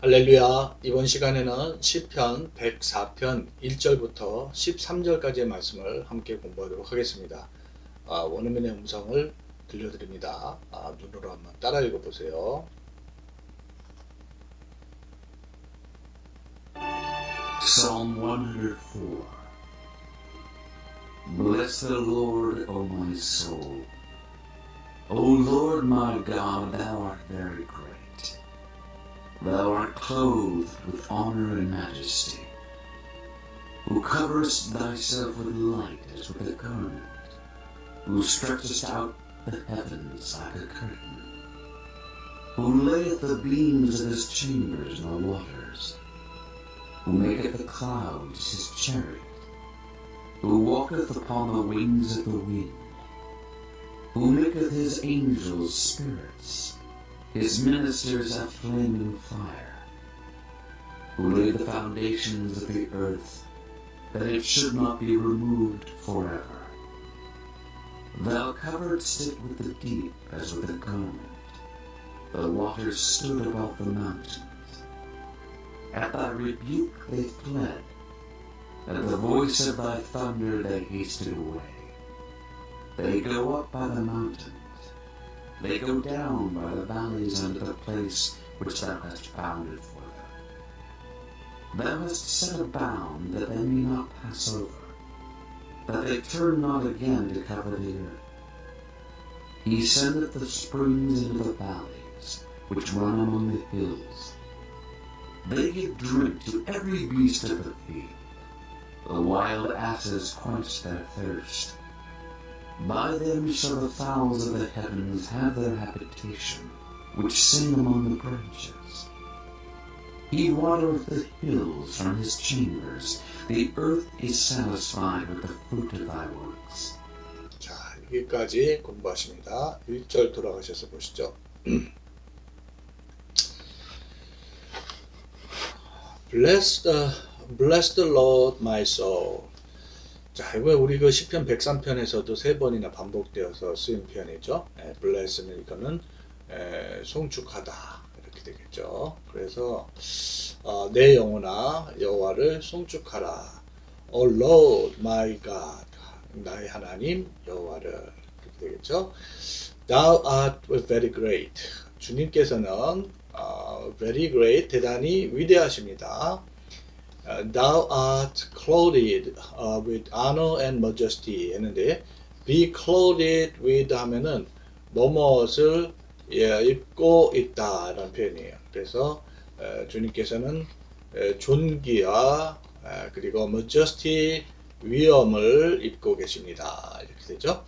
할렐루야. 이번 시간에는 시편 104편 1절부터 13절까지의 말씀을 함께 공부하도록 하겠습니다. 아, 원어민의 음성을 들려드립니다. 아, 눈으로 한번 따라 읽어보세요. Psalm 104 Bless the Lord, O my soul. O Lord my God, thou art very great. Thou art clothed with honor and majesty, who coverest thyself with light as with a garment, who stretchest out the heavens like a curtain, who layeth the beams of his chambers in the waters. Who maketh the clouds his chariot, who walketh upon the wings of the wind, who maketh his angels spirits, his ministers a flaming fire, who laid the foundations of the earth, that it should not be removed forever. Thou coveredst it with the deep as with a garment. The waters stood above the mountains. At thy rebuke they fled. At the voice of thy thunder they hasted away. They go up by the mountains. They go down by the valleys unto the place which thou hast founded for them. Thou hast set a bound that they may not pass over, that they turn not again to cover the earth. He sendeth the springs into the valleys, which run among the hills. They give drink to every beast of the field. The wild asses quench their thirst. By them shall the fowls of the heavens have their habitation, which sing among the branches. He watereth the hills from his chambers. The earth is satisfied with the fruit of thy works. 자, 여기까지 공부하십니다. 1절 돌아가셔서 보시죠. Bless the, bless the Lord my soul. 자, 이거 우리 그 시편 103편에서도 세 번이나 반복되어서 쓰인 표현이죠. 에, bless는 이거는 에, 송축하다 이렇게 되겠죠. 그래서 어, 내 영혼아 여호와를 송축하라. O Lord my God, 나의 하나님 여호와를 이렇게 되겠죠. Thou art very great. 주님께서는 어, very great, 대단히 위대하십니다. 어, Thou art clothed uh, with honor and majesty 했는데 be clothed with 하면은 뭐뭇을 예, 입고 있다라는 표현이에요. 그래서 어, 주님께서는 에, 존귀와 에, 그리고 majesty 위엄을 입고 계십니다. 이렇게 되죠.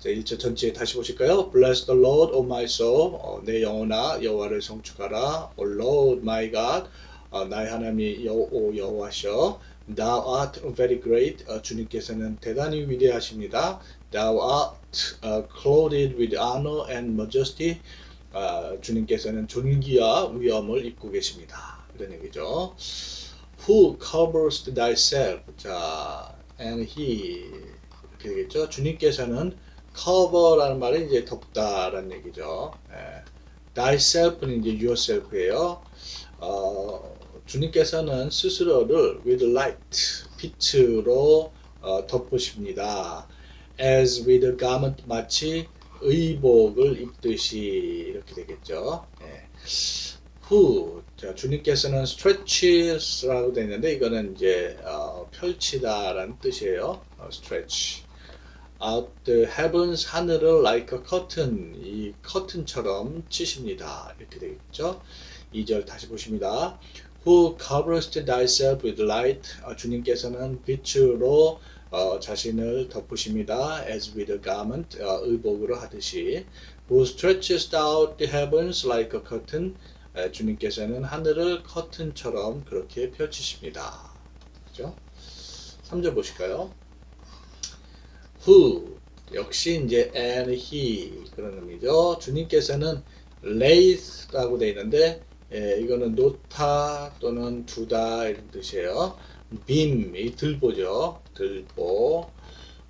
자, 1절 전체 다시 보실까요? Bless the Lord, O my soul. 어, 내 영혼아 여호와를 송축하라. O Lord, my God. 어, 나의 하나님이 여, 오 여호와셔. Thou art very great. 어, 주님께서는 대단히 위대하십니다. Thou art uh, clothed with honor and majesty. 어, 주님께서는 존귀와 위엄을 입고 계십니다. 이런 얘기죠. Who covers thyself? 자, and he 이렇게 되겠죠. 주님께서는 cover라는 말은 이제 덮다라는 얘기죠. 예. thyself는 이제 yourself예요. 어, 주님께서는 스스로를 with light, 빛으로 어, 덮으십니다. as with a garment 마치 의복을 입듯이 이렇게 되겠죠. 예. who 자, 주님께서는 stretches라고 되어 있는데 이거는 이제 어, 펼치다라는 뜻이에요. 어, stretch. out the heavens 하늘을 like a curtain 이 커튼처럼 치십니다. 이렇게 되겠죠. 2절 다시 보십니다. Who covers thyself with light 어, 주님께서는 빛으로 어, 자신을 덮으십니다. as with a garment 어, 의복으로 하듯이 Who stretches out the heavens like a curtain 에, 주님께서는 하늘을 커튼처럼 그렇게 펼치십니다. 그죠? 3절 보실까요? who 역시 이제 and he 그런 의미죠. 주님께서는 lay라고 되어 있는데 예, 이거는 놓다 또는 두다 이런 뜻이에요. beam 이 들보죠. 들보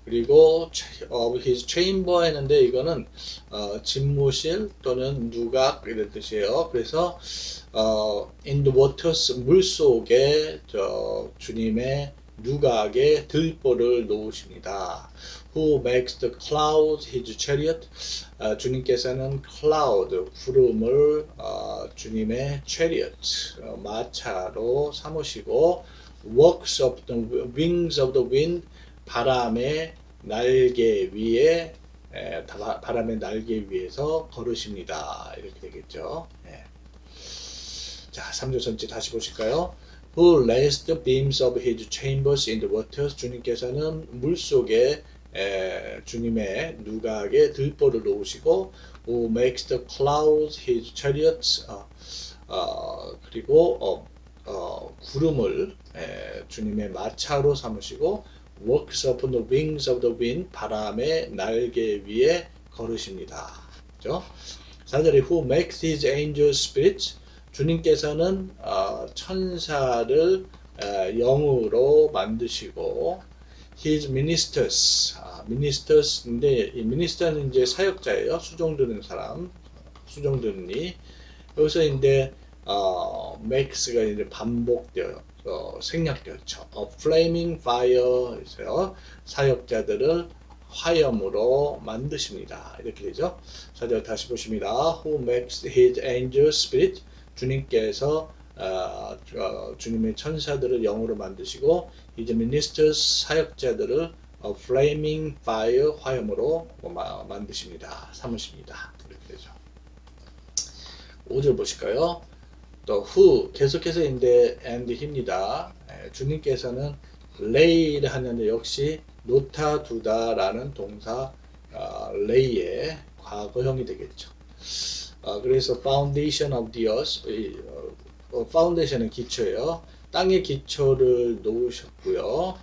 그리고 of his chamber 했는데 이거는 어, 집무실 또는 누각 이런 뜻이에요. 그래서 어, in the waters 물 속에 저 주님의 누각에 들보를 놓으십니다. Who makes the clouds his chariot? 아, 주님께서는 cloud 구름을 어, 주님의 chariot 어, 마차로 삼으시고 works of the wings of the wind 바람의 날개 위에 바람의 날개 위에서 걸으십니다. 이렇게 되겠죠. 예. 자, 3조 전체 다시 보실까요? Who lays the beams of his chambers in the waters? 주님께서는 물 속에 에, 주님의 누각에 들보를 놓으시고 Who makes the clouds his chariots? 어, 어, 그리고 어, 어, 구름을 에, 주님의 마차로 삼으시고 works upon the wings of the wind 바람의 날개 위에 걸으십니다. 그죠? 4절에 who makes his angels spirits 주님께서는 어, 천사를 어, 영으로 만드시고 his ministers 아, ministers인데 이 minister는 이제 사역자예요. 수종 드는 사람, 수종 드는 이 여기서 이제 어, makes가 이제 반복되어 어, 생략되었죠. A flaming fire 있어요. 사역자들을 화염으로 만드십니다. 이렇게 되죠. 사절 다시 보십니다. Who makes his angels spirit? 주님께서 어, 어, 주님의 천사들을 영으로 만드시고 이제 ministers 사역자들을 어, flaming fire 화염으로 마- 만드십니다. 삼으십니다. 이렇게 되죠. 5절 보실까요? 또 who 계속해서 인데 and 힘니다. 에, 주님께서는 lay를 하는데 역시 놓다 두다라는 동사 어, lay의 과거형이 되겠죠. 어, 그래서 foundation of the earth 이, 어, 어, foundation은 기초예요. 땅의 기초를 놓으셨고요.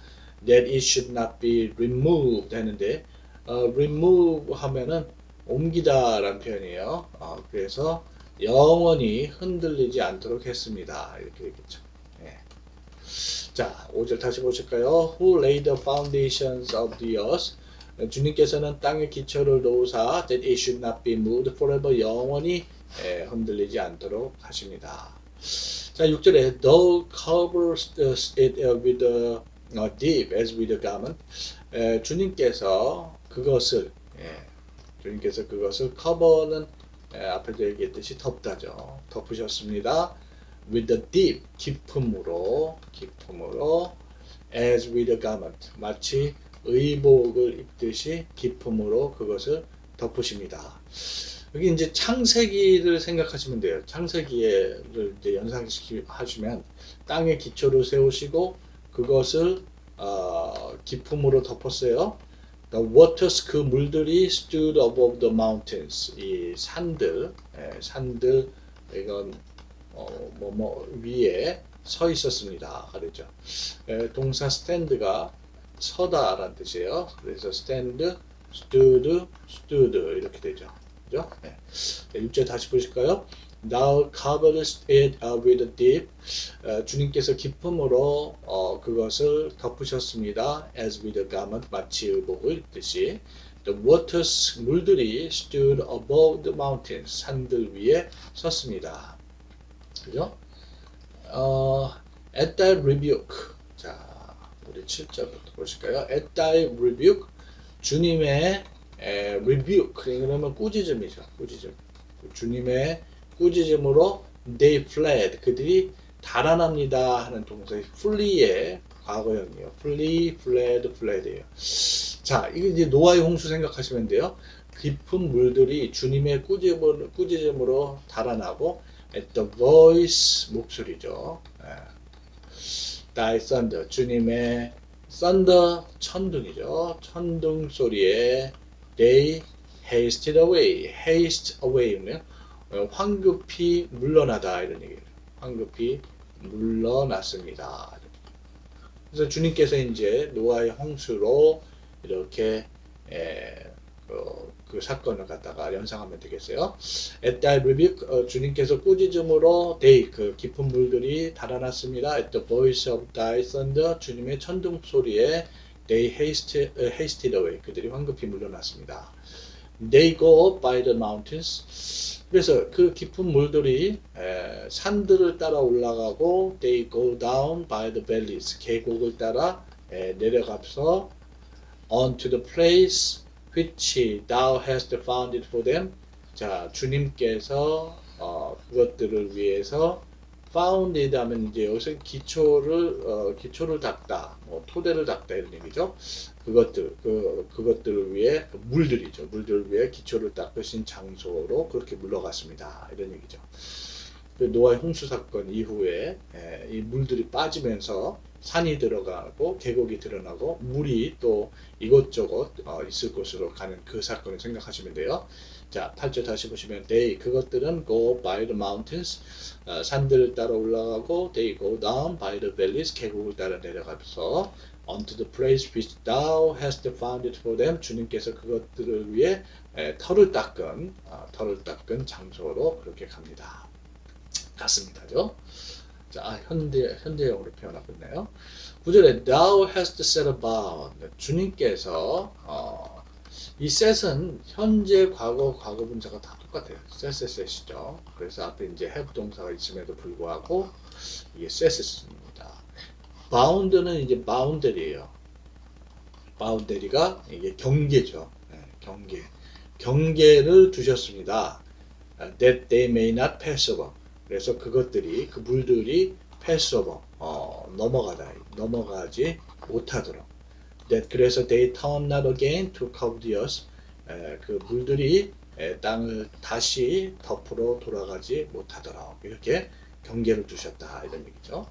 that it should not be removed 하는데 어, remove 하면은 옮기다라는 표현이에요. 어, 그래서 영원히 흔들리지 않도록 했습니다. 이렇게 되겠죠. 예. 자, 5절 다시 보실까요? Who laid the foundations of the earth? 주님께서는 땅의 기초를 놓으사 that it should not be moved forever 영원히 예, 흔들리지 않도록 하십니다. 자, 6절에 though covers it with a uh, deep as with a garment 에, 주님께서 그것을 예, 주님께서 그것을 커버는 에, 앞에도 얘기했듯이 덮다죠. 덮으셨습니다. with the deep 깊음으로 깊음으로 as with a garment 마치 의복을 입듯이 깊음으로 그것을 덮으십니다. 여기 이제 창세기를 생각하시면 돼요. 창세기를 이제 연상시키 하시면 땅에 기초를 세우시고 그것을 어, 깊음으로 덮었어요. The waters 그 물들이 stood above the mountains 이 산들 예, 산들 이건 어, 뭐, 뭐 위에 서 있었습니다. 그랬죠. 예, 동사 stand가 서다 라는 뜻이에요. 그래서 stand, stood, stood 이렇게 되죠. 그죠? 네. 6절 다시 보실까요? Now covered it uh, with a deep. 어, 주님께서 기쁨으로 어, 그것을 덮으셨습니다. As with a garment, 마치 의복을 입듯이. The waters, 물들이 stood above the mountains, 산들 위에 섰습니다. 그죠? 어, at thy rebuke. 자, 우리 7절부터 보실까요? At thy rebuke. 주님의 에, rebuke. 그러면 꾸짖음이죠. 꾸짖음. 주님의 꾸짖음으로 they fled. 그들이 달아납니다 하는 동사의 flee의 과거형이에요. flee, fled, fled예요. 자, 이게 이제 노아의 홍수 생각하시면 돼요. 깊은 물들이 주님의 꾸짖음으로 달아나고 at the voice 목소리죠. 예. thy thunder 주님의 thunder 천둥이죠. 천둥 소리에 they hasted away. haste away는 어, 황급히 물러나다 이런 얘기예요. 황급히 물러났습니다. 그래서 주님께서 이제 노아의 홍수로 이렇게 에, 어, 그 사건을 갖다가 연상하면 되겠어요. At thy rebuke, 어, 주님께서 꾸짖음으로 they, 그 깊은 물들이 달아났습니다. At the voice of thy thunder, 주님의 천둥 소리에 they hasted, uh, hasted away. 그들이 황급히 물러났습니다. They go by the mountains. 그래서 그 깊은 물들이 에, 산들을 따라 올라가고 they go down by the valleys. 계곡을 따라 에, 내려가서 onto the place which thou hast founded for them. 자, 주님께서 어, 그것들을 위해서 founded 하면 이제 여기서 기초를 어, 기초를 닦다, 뭐 토대를 닦다 이런 얘기죠. 그것들 그 그것들을 위해 그 물들이죠. 물들을 위해 기초를 닦으신 장소로 그렇게 물러갔습니다. 이런 얘기죠. 그 노아의 홍수 사건 이후에 에, 이 물들이 빠지면서 산이 들어가고 계곡이 드러나고 물이 또 이것저것 어, 있을 곳으로 가는 그 사건을 생각하시면 돼요. 자, 8절 다시 보시면 they 그것들은 go by the mountains 어, 산들을 따라 올라가고 they go down by the valleys 계곡을 따라 내려가서 unto the place which thou hast founded for them 주님께서 그것들을 위해 에, 털을 닦은 어, 털을 닦은 장소로 그렇게 갑니다. 갔습니다죠. 자, 현대 현대형으로 표현하고 있네요. 9절에 thou hast set about 주님께서 어, 이 set은 현재, 과거, 과거 분사가 다 똑같아요. set, set, set이죠. 그래서 앞에 이제 have 동사가 있음에도 불구하고 이게 set입니다. bound는 이제 boundary예요. boundary가 이게 경계죠. 네, 경계. 경계를 두셨습니다. that they may not pass over. 그래서 그것들이 그 물들이 over 어, 넘어가다 넘어가지 못하도록. that 그래서 they turn not again to cover the earth. 에, 그 물들이 에, 땅을 다시 덮으러 돌아가지 못하도록 이렇게 경계를 두셨다 이런 얘기죠.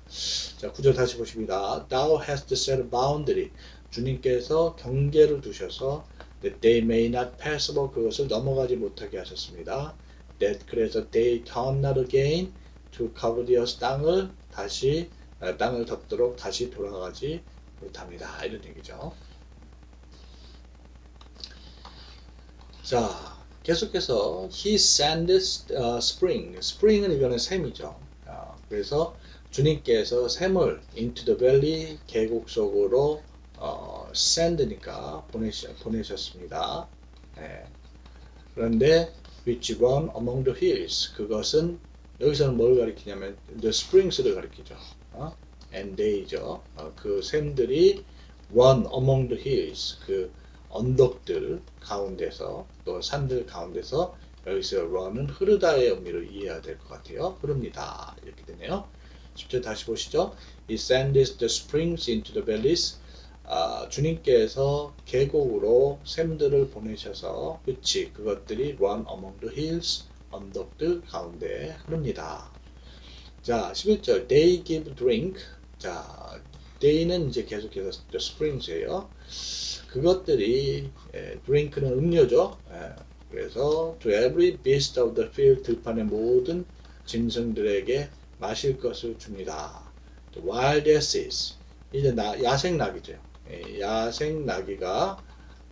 자, 구절 다시 보십니다. Thou hast set boundary. 주님께서 경계를 두셔서 that they may not pass over 그것을 넘어가지 못하게 하셨습니다. That 그래서 they turn not again to earth 땅을 다시 아, 땅을 덮도록 다시 돌아가지 못합니다. 이런 얘기죠. 자, 계속해서 he sends uh, spring. spring은 이거는 샘이죠. 아, 그래서 주님께서 샘을 into the valley 계곡 속으로 어, send니까 보내시, 보내셨습니다. 예. 그런데 which run among the hills 그것은 여기서는 뭘 가리키냐면 the springs를 가리키죠. 어? and they죠. 어, 그 샘들이 run among the hills 그 언덕들 가운데서 또 산들 가운데서 여기서 run은 흐르다의 의미를 이해해야 될 것 같아요. 흐릅니다. 이렇게 되네요. 10절 다시 보시죠. He sends the springs into the valleys. 아, 주님께서 계곡으로 샘들을 보내셔서 그치 그것들이 run among the hills 언덕들 가운데 흐릅니다. 자 11절 they give drink 자 they는 이제 계속해서 the springs예요. 그것들이 예, drink는 음료죠. 예, 그래서 to every beast of the field 들판의 모든 짐승들에게 마실 것을 줍니다. The wild asses 이제 나, 야생 나귀죠. 예, 야생 나귀가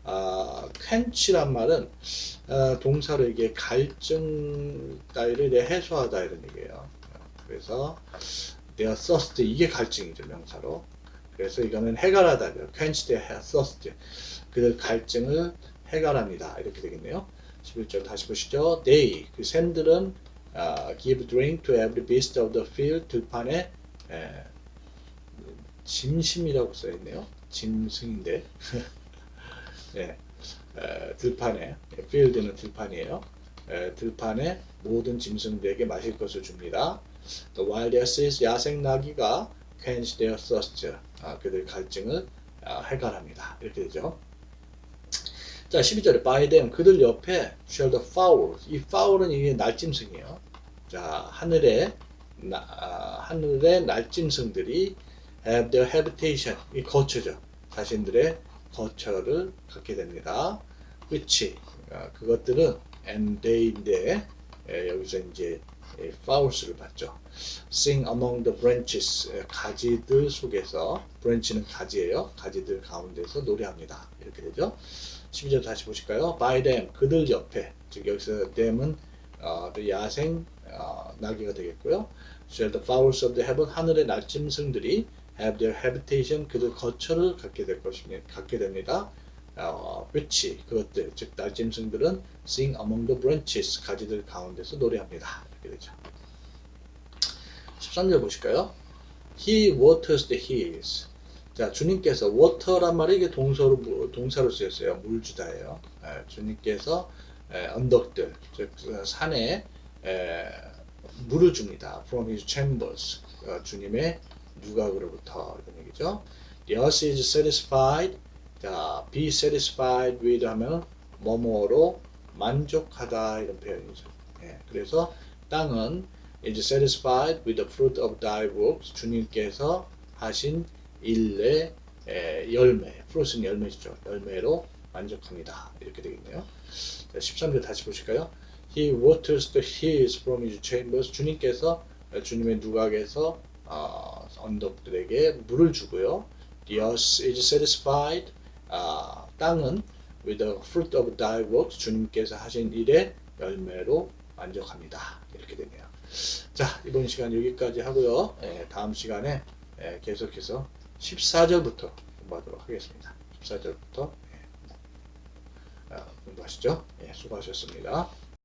아, 캔치란 말은 아, 동사로 이게 갈증 따위를 해소하다 이런 얘기예요. 그래서 their thirst 이게 갈증이죠 명사로. 그래서 이거는 해결하다죠. quench their thirst 그 갈증을 해결합니다. 이렇게 되겠네요. 11절 다시 보시죠. They 그 샘들은 아, give drink to every beast of the field 들판에 에, 짐심이라고 써 있네요. 짐승인데 예, 에, 들판에 field는 들판이에요. 에, 들판에 모든 짐승들에게 마실 것을 줍니다. The wild 야생 나귀가 quench their thirst 아, 그들 갈증을 아, 해결합니다. 이렇게 되죠. 자, 12절에 by them 그들 옆에 shall the fowl 이 fowl은 이게 날짐승이에요. 자, 하늘에 나, 아, 하늘의 날짐승들이 have their habitation 이 거처죠. 자신들의 거처를 갖게 됩니다. which 아, 그것들은 and they인데 에, 여기서 이제 에, fowls를 봤죠. sing among the branches 에, 가지들 속에서 branch는 가지예요. 가지들 가운데서 노래합니다. 이렇게 되죠. 12절 다시 보실까요? by them 그들 옆에 즉 여기서 them은 어, 그 야생 어, 나귀가 되겠고요. shall the fowls of the heaven 하늘의 날짐승들이 have their habitation 그들 거처를 갖게 될 것입니다. 갖게 됩니다. 어, which 그것들 즉 날짐승들은 sing among the branches 가지들 가운데서 노래합니다. 이렇게 되죠. 13절 보실까요? He waters the hills. 자, 주님께서 water란 말이 이게 동사로 동사로 쓰였어요. 물 주다예요. 예, 주님께서 에, 언덕들, 즉 어, 산에 에, 물을 줍니다. From his chambers. 어, 주님의 누각으로부터 이런 얘기죠. The earth is satisfied. 자, be satisfied with 하면 뭐뭐로 만족하다 이런 표현이죠. 예, 그래서 땅은 is satisfied with the fruit of thy works. 주님께서 하신 일의 에, 열매, fruit은 열매죠. 열매로 만족합니다. 이렇게 되겠네요. 자, 13절 다시 보실까요? He waters the hills from his chambers. 주님께서 어, 주님의 누각에서 어, 언덕들에게 물을 주고요. The earth is satisfied. 아, 땅은 with the fruit of thy works. 주님께서 하신 일의 열매로 만족합니다. 이렇게 되네요. 자, 이번 시간 여기까지 하고요. 예, 다음 시간에 예, 계속해서 14절부터 공부하도록 하겠습니다. 14절부터 예, 어, 공부하시죠. 예, 수고하셨습니다.